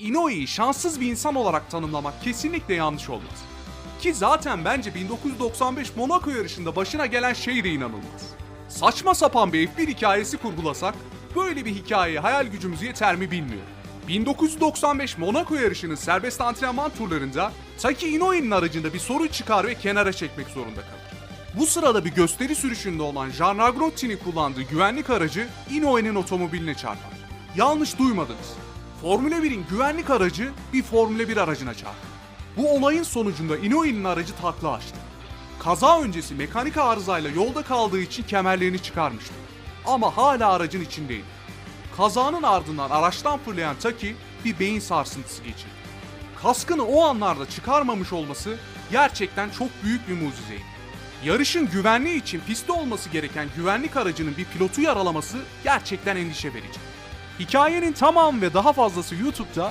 Inoi'yi şanssız bir insan olarak tanımlamak kesinlikle yanlış olmaz. Ki zaten bence 1995 Monaco yarışında başına gelen şey de inanılmaz. Saçma sapan bir F1 hikayesi kurgulasak, böyle bir hikayeye hayal gücümüz yeter mi bilmiyorum. 1995 Monaco yarışının serbest antrenman turlarında Taki Inoi'nin aracında bir sorun çıkar ve kenara çekmek zorunda kalır. Bu sırada bir gösteri sürüşünde olan Jean Ragrotti'nin kullandığı güvenlik aracı Inoi'nin otomobiline çarpar. Yanlış duymadınız. Formula 1'in güvenlik aracı bir Formula 1 aracına çarpar. Bu olayın sonucunda Inoi'nin aracı takla açtı. Kaza öncesi mekanik arızayla yolda kaldığı için kemerlerini çıkarmıştı. Ama hala aracın içindeydi. Kazanın ardından araçtan fırlayan Taki bir beyin sarsıntısı geçirdi. Kaskını o anlarda çıkarmamış olması gerçekten çok büyük bir mucizeydi. Yarışın güvenliği için pistte olması gereken güvenlik aracının bir pilotu yaralaması gerçekten endişe verici. Hikayenin tamamı ve daha fazlası YouTube'da